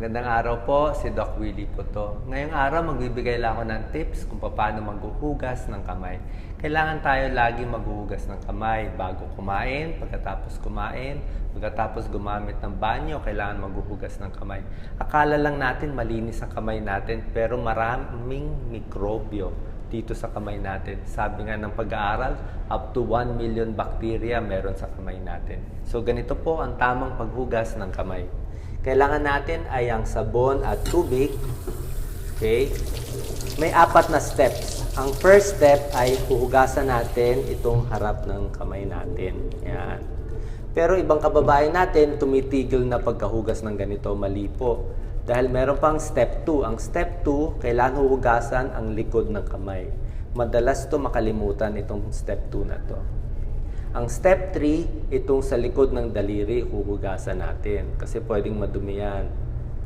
Magandang araw po, si Doc Willie po to. Ngayong araw, magbibigay lang ako ng tips kung paano maghuhugas ng kamay. Kailangan tayo lagi maghuhugas ng kamay bago kumain, pagkatapos kumain, pagkatapos gumamit ng banyo, kailangan maghuhugas ng kamay. Akala lang natin malinis ang kamay natin, pero maraming mikrobyo dito sa kamay natin. Sabi nga ng pag-aaral, up to 1 million bacteria meron sa kamay natin. So ganito po ang tamang paghugas ng kamay. Kailangan natin ay ang sabon at tubig. Okay? May apat na steps. Ang first step ay huhugasan natin itong harap ng kamay natin. Yan. Pero ibang kababayan natin, tumitigil na pagkahugas ng ganito, mali po. Dahil meron pang step 2. Ang step 2, kailangan huhugasan ang likod ng kamay. Madalas to makalimutan itong step 2 na to. Ang step 3, itong sa likod ng daliri, huhugasan natin. Kasi pwedeng madumi yan.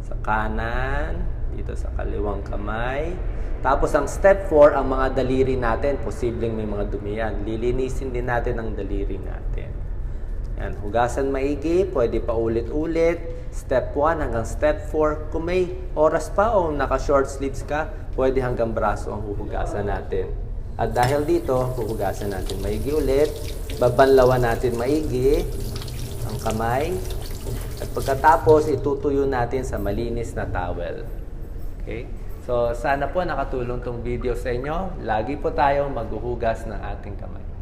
Sa kanan, dito sa kaliwang kamay. Tapos ang step 4, ang mga daliri natin, posibleng may mga dumi yan. Lilinisin din natin ang daliri natin. Yan, hugasan maigi, pwede pa ulit-ulit. Step 1 hanggang step 4. Kung may oras pa o naka-short sleeves ka, pwede hanggang braso ang huhugasan natin. At dahil dito, huhugasan natin maigi ulit. Babanlawan natin maigi ang kamay. At pagkatapos, itutuyo natin sa malinis na towel. Okay? So, sana po nakatulong tong video sa inyo. Lagi po tayong maghuhugas ng ating kamay.